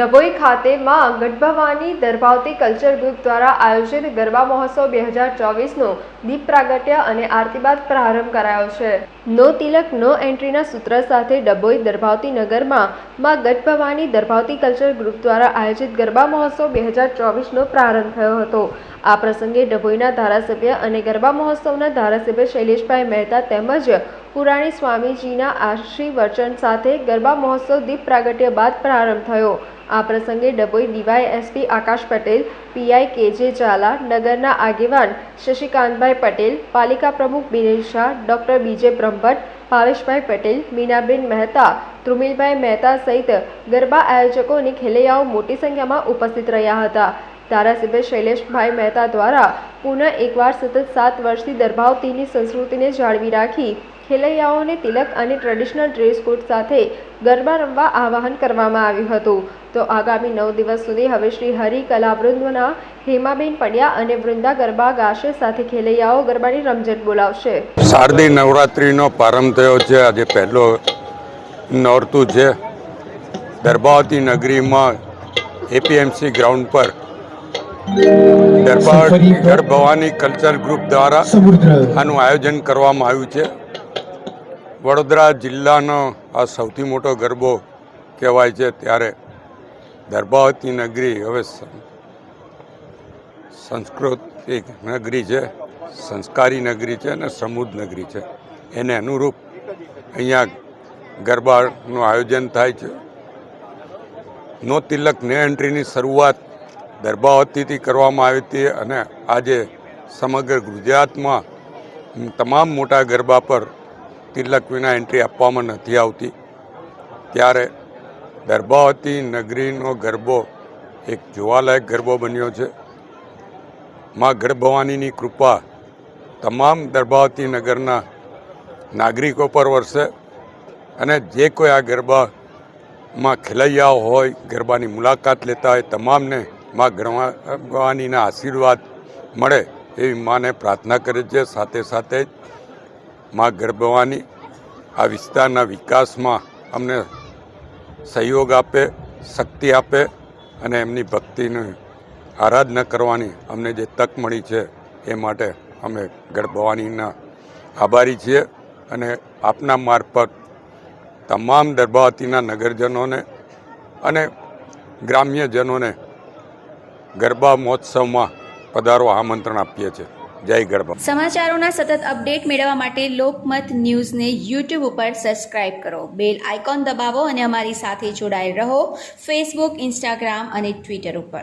ડભોઈ ખાતે માં ગઢભવાની Darbhavati culture group દ્વારા આયોજિત ગરબા મહોત્સવ બે હજાર ચોવીસનો દીપ પ્રાગટ્ય અને આરતી બાદ પ્રારંભ કરાયો છે. નો તિલક, નો એન્ટ્રીના સૂત્ર સાથે ડભોઈ દર્ભાવતી નગરમાં માં ગઢભવાની દરભાવતી કલ્ચર ગ્રુપ દ્વારા આયોજિત ગરબા મહોત્સવ બે હજાર ચોવીસનો પ્રારંભ થયો હતો. આ પ્રસંગે ડભોઈના ધારાસભ્ય અને ગરબા મહોત્સવના ધારાસભ્ય શૈલેષભાઈ મહેતા તેમજ પુરાણી સ્વામીજીના આશીર્વચન સાથે ગરબા મહોત્સવ દીપ પ્રાગટ્ય બાદ પ્રારંભ થયો. આ પ્રસંગે Dabhoi DY SP Akash Patel, PI KJ Jhala, નગરના આગેવાન શશિકાંતભાઈ પટેલ, પાલિકા પ્રમુખ બિનેશ શાહ, ડૉક્ટર બીજે બ્રહ્મભટ્ટ, ભાવેશભાઈ પટેલ, મીનાબેન મહેતા, ધ્રુમિલભાઈ મહેતા સહિત ગરબા આયોજકો અને ખેલૈયાઓ મોટી સંખ્યામાં ઉપસ્થિત રહ્યા હતા. ધારાસભ્ય શૈલેષભાઈ મહેતા દ્વારા પુનઃ એકવાર સતત સાત વર્ષથી દર્ભાવતીની સંસ્કૃતિને જાળવી રાખી ખેલૈયાઓને તિલક અને ટ્રેડિશનલ ડ્રેસ કોડ સાથે ગરબા રમવા આહવાન કરવામાં આવ્યું હતું. તો આગામી નવ દિવસ સુધી હવે શ્રી હરિ કલાવૃંદના હેમાબેન પંડ્યા અને વૃંદા ગરબા ગાશે સાથે ખેલૈયાઓ ગરબાની રમઝટ બોલાવશે. શારદી નવરાત્રિનો પ્રારંભ થયો છે. આજે પહેલો નોરતું છે. દરબાવતી નગરીમાં એપીએમસી ગ્રાઉન્ડ પર દરબાર ગઢ ભવાની કલ્ચર ગ્રુપ દ્વારા આનું આયોજન કરવામાં આવ્યું છે. વડોદરા જિલ્લાનો આ સૌથી મોટો ગરબો કહેવાય છે ત્યારે દરબાવતી નગરી હવે સંસ્કૃતિક સાંસ્કૃતિક નગરી છે સંસ્કારી નગરી છે અને સમૃદ્ધ નગરી છે. એને અનુરૂપ અહીંયા ગરબાનું આયોજન થાય છે. નો તિલક ને એન્ટ્રીની શરૂઆત દરબાવતીથી કરવામાં આવી હતી અને આજે સમગ્ર ગુજરાતમાં તમામ મોટા ગરબા પર તિલક વિના એન્ટ્રી આપવામાં નથી આવતી. ત્યારે ગર્ભાવતી નગરીનો ગરબો એક જોવાલાયક ગરબો બન્યો છે. માં ગર્ભવાનીની કૃપા તમામ ગર્ભાવતી નગરના નાગરિકો પર વરસે અને જે કોઈ આ ગરબામાં ખેલૈયાઓ હોય, ગરબાની મુલાકાત લેતા હોય, તમામને માં ગઢવાનીના આશીર્વાદ મળે એવી માને પ્રાર્થના કરે છે. સાથે સાથે જ માં ગર્ભવાની આ વિસ્તારના વિકાસમાં અમને સહયોગ આપે, શક્તિ આપે અને એમની ભક્તિની આરાધના કરવાની અમને જે તક મળી છે એ માટે અમે ગર્ભવાનીના આભારી છીએ અને આપના મારફત તમામ દરબાવતીના નગરજનોને અને ગ્રામ્યજનોને ગરબા મહોત્સવમાં પધારવા આમંત્રણ આપીએ છીએ. જય ગરબા. સમાચારોના સતત અપડેટ મેળવવા માટે લોકમત ન્યૂઝને યુટ્યુબ ઉપર સબસ્ક્રાઇબ કરો. બેલ આઇકોન દબાવો અને અમારી સાથે જોડાયેલ રહો ફેસબુક, ઇન્સ્ટાગ્રામ અને ટ્વિટર ઉપર.